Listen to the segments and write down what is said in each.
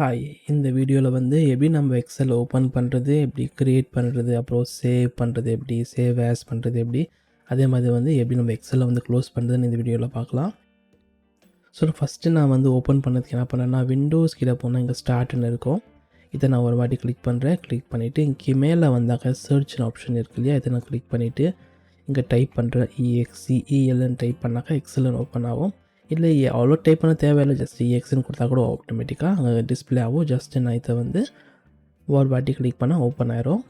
Hi இந்த வீடியோவில் வந்து எப்படி நம்ம எக்ஸல் ஓப்பன் பண்ணுறது எப்படி க்ரியேட் பண்ணுறது அப்புறம் சேவ் பண்ணுறது எப்படி சேவ் ஆஸ் பண்ணுறது எப்படி அதே மாதிரி வந்து எப்படி நம்ம எக்ஸலில் வந்து க்ளோஸ் பண்ணுறதுன்னு இந்த வீடியோவில் பார்க்கலாம். ஸோ ஃபஸ்ட்டு நான் வந்து ஓப்பன் பண்ணதுக்கு என்ன பண்ணேன்னா விண்டோஸ் கீழே போனால் இங்கே ஸ்டார்ட்னு இருக்கும். இதை நான் ஒரு வாட்டி கிளிக் பண்ணுறேன் கிளிக் பண்ணிவிட்டு இங்கே மேலே வந்தாக்க சர்ச்னு ஆப்ஷன் இருக்கு இல்லையா இதை நான் கிளிக் பண்ணிவிட்டு இங்கே டைப் பண்ணுறேன் இஎக்ஸிஇஎல்னு டைப் பண்ணாக்கா எக்ஸலன் ஓப்பன் ஆகும். இல்லை அவ்வளோ டைப் பண்ண தேவையில்லை. ஜஸ்ட் இஎக்ஸ்னு கொடுத்தா கூட ஆட்டோமேட்டிக்காக அங்கே டிஸ்பிளே ஆகும். ஜஸ்ட் நான் இதை வந்து ஒரு வாட்டி கிளிக் பண்ணால் ஓப்பன் ஆயிரும்.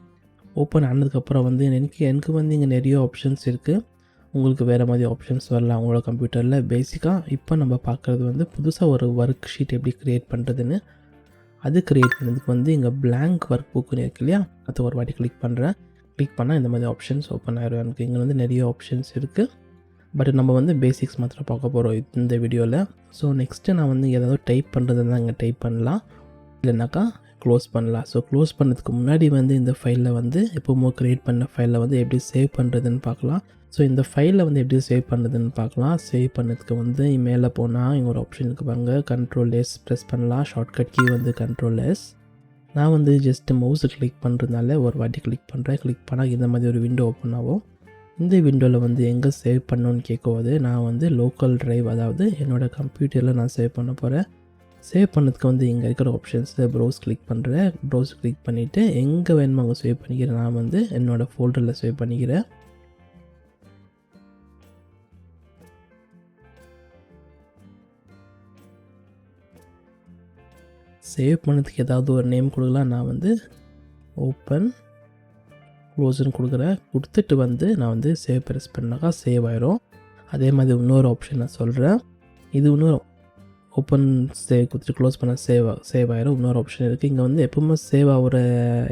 ஓப்பன் ஆனதுக்கப்புறம் வந்து எனக்கு எனக்கு வந்து இங்கே நிறைய ஆப்ஷன்ஸ் இருக்குது உங்களுக்கு வேறு மாதிரி ஆப்ஷன்ஸ் வரலாம் உங்களோட கம்ப்யூட்டரில் பேசிக்காக இப்போ நம்ம பார்க்குறது வந்து புதுசாக ஒரு ஒர்க் ஷீட் எப்படி க்ரியேட் பண்ணுறதுன்னு அது க்ரியேட் பண்ணதுக்கு வந்து இங்கே பிளாங்க் ஒர்க் புக்குன்னு இருக்கு இல்லையா? அது ஒரு வாட்டி கிளிக் பண்ணுறேன் கிளிக் பண்ணால் இந்த மாதிரி ஆப்ஷன்ஸ் ஓப்பன் ஆயிரும். எனக்கு இங்கே வந்து நிறைய ஆப்ஷன்ஸ் இருக்குது பட் நம்ம வந்து பேசிக்ஸ் மாத்திரம் பார்க்க போகிறோம் இந்த வீடியோவில் ஸோ நெக்ஸ்ட்டு நான் வந்து ஏதாவது டைப் பண்ணுறதுனா இங்கே டைப் பண்ணலாம். இல்லைனாக்கா க்ளோஸ் பண்ணலாம். ஸோ க்ளோஸ் பண்ணதுக்கு முன்னாடி வந்து இந்த ஃபைலில் வந்து எப்போவுமோ க்ரியேட் பண்ண ஃபைலில் வந்து எப்படி சேவ் பண்ணுறதுன்னு பார்க்கலாம். ஸோ இந்த ஃபைலில் வந்து எப்படி சேவ் பண்ணுறதுன்னு பார்க்கலாம். சேவ் பண்ணதுக்கு வந்து மேலே போனால் இங்கே ஒரு ஆப்ஷன் இருக்கு பாருங்க. கண்ட்ரோல் எஸ் ப்ரெஸ் பண்ணலாம். ஷார்ட்கட் கீ வந்து கண்ட்ரோல் எஸ் நான் வந்து ஜஸ்ட் மவுஸை கிளிக் பண்ணுறதுனால ஒரு வாட்டி கிளிக் பண்ணுறேன் கிளிக் பண்ணால் இந்த மாதிரி ஒரு விண்டோ ஓப்பன் ஆகும். இந்த விண்டோவில் வந்து எங்கே சேவ் பண்ணணும்னு கேட்கும்போது நான் வந்து லோக்கல் ட்ரைவ் அதாவது என்னோடய கம்ப்யூட்டரில் நான் சேவ் பண்ண போகிறேன் சேவ் பண்ணதுக்கு வந்து இங்கே இருக்கிற ஆப்ஷன்ஸில் ப்ரௌஸ் கிளிக் பண்ணுறேன் ப்ரௌஸ் கிளிக் பண்ணிவிட்டு எங்கே வேணுமோ அங்கே சேவ் பண்ணிக்கிறேன். நான் வந்து என்னோடய ஃபோல்டரில் சேவ் பண்ணிக்கிறேன். சேவ் பண்ணதுக்கு ஏதாவது ஒரு நேம் கொடுக்கலாம். நான் வந்து ஓப்பன் க்ளோஸ்னு கொடுக்குறேன். கொடுத்துட்டு வந்து நான் வந்து சேவ் ப்ரெஸ் பண்ணாக்கா சேவ் ஆயிரும். அதே மாதிரி இன்னொரு ஆப்ஷன் நான் சொல்கிறேன் இது இன்னொரு ஓப்பன் சேவ் கொடுத்துட்டு க்ளோஸ் பண்ண சேவ் சேவ் ஆயிரும். இன்னொரு ஆப்ஷன் இருக்குது இங்கே வந்து எப்பவுமே சேவ் ஆகிற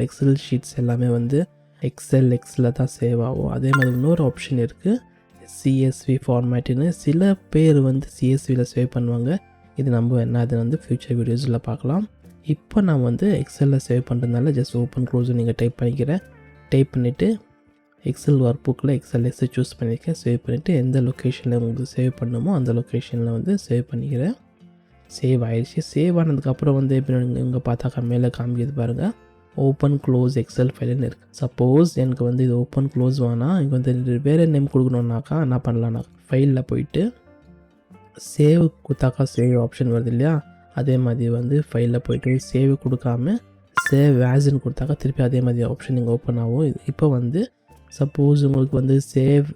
எக்ஸல் ஷீட்ஸ் எல்லாமே வந்து எக்ஸல் எக்ஸில் தான் சேவ் ஆகும். அதே மாதிரி இன்னொரு ஆப்ஷன் இருக்குது சிஎஸ்வி ஃபார்மேட்டுன்னு சில பேர் வந்து சிஎஸ்வியில் சேவ் பண்ணுவாங்க. இது நம்ம என்ன அது வந்து ஃப்யூச்சர் வீடியோஸில் பார்க்கலாம். இப்போ நான் வந்து எக்ஸலில் சேவ் பண்ணுறதுனால ஜஸ்ட் ஓப்பன் க்ளோஸ் நீங்கள் டைப் பண்ணிக்கிறேன். டைப் பண்ணிவிட்டு எக்ஸல் ஒர்க் புக்கில் எக்ஸல் எஸ் சூஸ் பண்ணியிருக்கேன் சேவ் பண்ணிவிட்டு எந்த லொக்கேஷனில் உங்களுக்கு சேவ் பண்ணணுமோ அந்த லொக்கேஷனில் வந்து சேவ் பண்ணிக்கிறேன் சேவ் ஆயிடுச்சு. சேவ் ஆனதுக்கப்புறம் வந்து எப்படி இங்கே பார்த்தாக்கா மேலே காமிக்கிறது பாருங்கள் ஓப்பன் க்ளோஸ் எக்ஸல் ஃபைல்னு இருக்குது சப்போஸ் எனக்கு வந்து இது ஓப்பன் க்ளோஸ் வேணால் இங்கே வந்து வேறு நேம் கொடுக்கணுன்னாக்கா என்ன பண்ணலாம்னா ஃபைலில் போயிட்டு சேவ் கொடுத்தாக்கா சேவ் ஆப்ஷன் வருது இல்லையா? அதே மாதிரி வந்து ஃபைலில் போயிட்டு சேவ் கொடுக்காம சேவ் ஆஸ்ன்னு கொடுத்தாக்கா திருப்பி அதே மாதிரி ஆப்ஷன் நீங்கள் ஓப்பன் ஆகும் இது இப்போ வந்து சப்போஸ் உங்களுக்கு வந்து சேவ்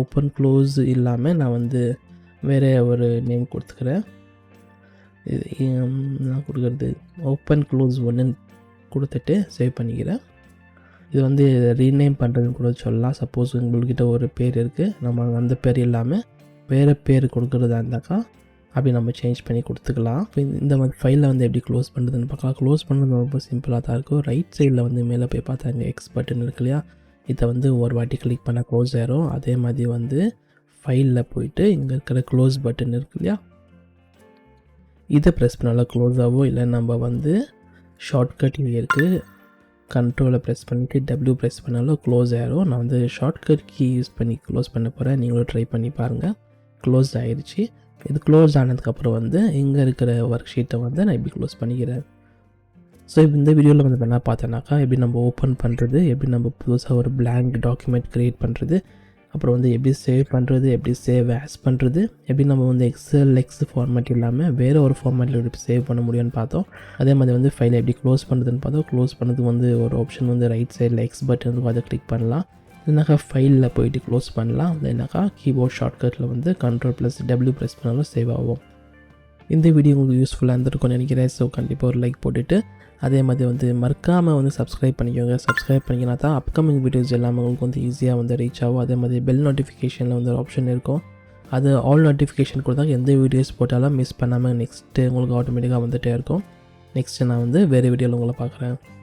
ஓப்பன் க்ளோஸ் இல்லாமல் நான் வந்து வேறு ஒரு நேம் கொடுத்துக்கிறேன். இது நான் கொடுக்குறது ஓப்பன் க்ளோஸ் ஒன்று கொடுத்துட்டு சேவ் பண்ணிக்கிறேன். இது வந்து ரீநேம் பண்ணுறதுன்னு கூட சொல்லலாம். சப்போஸ் உங்கள்கிட்ட ஒரு பேர் இருக்குது நம்ம அந்த பேர் இல்லாமல் வேறு பேர் கொடுக்குறதா இருந்தாக்கா அப்படி நம்ம சேஞ்ச் பண்ணி கொடுத்துக்கலாம். இந்த- மாதிரி ஃபைலில் வந்து எப்படி க்ளோஸ் பண்ணுறதுன்னு பார்க்கலாம். க்ளோஸ் பண்ணுறது ரொம்ப சிம்பிளாக தான் இருக்கும் ரைட் சைடில் வந்து மேலே போய் பார்த்தா இங்கே எக்ஸ் பட்டன் இருக்கு இல்லையா? இதை வந்து ஒரு வாட்டி கிளிக் பண்ணால் க்ளோஸ் ஆயிரும். அதே மாதிரி வந்து ஃபைலில் போயிட்டு இங்கே இருக்கிற க்ளோஸ் பட்டன் இருக்கு இல்லையா? இதை ப்ரெஸ் பண்ணாலும் க்ளோஸ் ஆகும் இல்லை நம்ம வந்து ஷார்ட்கட் இங்கே இருக்குது கண்ட்ரோலை ப்ரெஸ் பண்ணிவிட்டு டபிள்யூ ப்ரெஸ் பண்ணாலும் க்ளோஸ் ஆயிரும். நான் வந்து ஷார்ட்கட் கீ யூஸ் பண்ணி க்ளோஸ் பண்ண போகிறேன் நீங்களும் ட்ரை பண்ணி பாருங்கள் க்ளோஸ் ஆயிடுச்சு இது க்ளோஸ் ஆனதுக்கப்புறம் வந்து இங்கே இருக்கிற ஒர்க் ஷீட்டை வந்து நான் இப்படி க்ளோஸ் பண்ணிக்கிறேன். ஸோ இப்போ இந்த வீடியோவில் வந்து என்ன பார்த்தேன்னாக்கா எப்படி நம்ம ஓப்பன் பண்ணுறது எப்படி நம்ம புதுசாக ஒரு பிளாங்க் டாக்குமெண்ட் க்ரியேட் பண்ணுறது அப்புறம் வந்து எப்படி சேவ் பண்ணுறது எப்படி சேவ் ஆஸ் பண்ணுறது எப்படி நம்ம வந்து எக்ஸல் எக்ஸ் ஃபார்மேட் இல்லாமல் வேறு ஒரு ஃபார்மேட்டில் எப்படி சேவ் பண்ண முடியும்னு பார்த்தோம். அதே மாதிரி வந்து ஃபைலை எப்படி க்ளோஸ் பண்ணுறதுன்னு பார்த்தோம். க்ளோஸ் பண்ணதுக்கு வந்து ஒரு ஆப்ஷன் வந்து ரைட் சைடில் எக்ஸ் பட்டன் இருக்கும் அதை கிளிக் பண்ணலாம். இல்லைனாக்கா ஃபைலில் போயிட்டு க்ளோஸ் பண்ணலாம். இல்லைனாக்கா கீபோர்ட் ஷார்ட்கட்டில் வந்து கண்ட்ரோல் ப்ளஸ் டபிள்யூ ப்ரெஸ் பண்ணாலும் சேவ் ஆகும். இந்த வீடியோ உங்களுக்கு யூஸ்ஃபுல்லாக இருந்திருக்கும்னு நினைக்கிறேன். ஸோ கண்டிப்பாக ஒரு லைக் போட்டுட்டு அதே மாதிரி வந்து மறக்காமல் வந்து சப்ஸ்கிரைப் பண்ணிக்கோங்க. சப்ஸ்கிரைப் பண்ணிக்கினா தான் அப்கமிங் வீடியோஸ் எல்லாமே உங்களுக்கு வந்து ஈஸியாக வந்து ரீச் ஆகும். அதே மாதிரி பெல் நோட்டிஃபிகேஷனில் வந்து ஒரு ஆப்ஷன் இருக்கும். அது ஆல் நோட்டிஃபிகேஷன் கொடுத்தா எந்த வீடியோஸ் போட்டாலும் மிஸ் பண்ணாமல் நெக்ஸ்ட்டு உங்களுக்கு ஆட்டோமேட்டிக்காக வந்துகிட்டே இருக்கும். நெக்ஸ்ட்டு நான் வந்து வேறு வீடியோவில் உங்களை பார்க்குறேன்.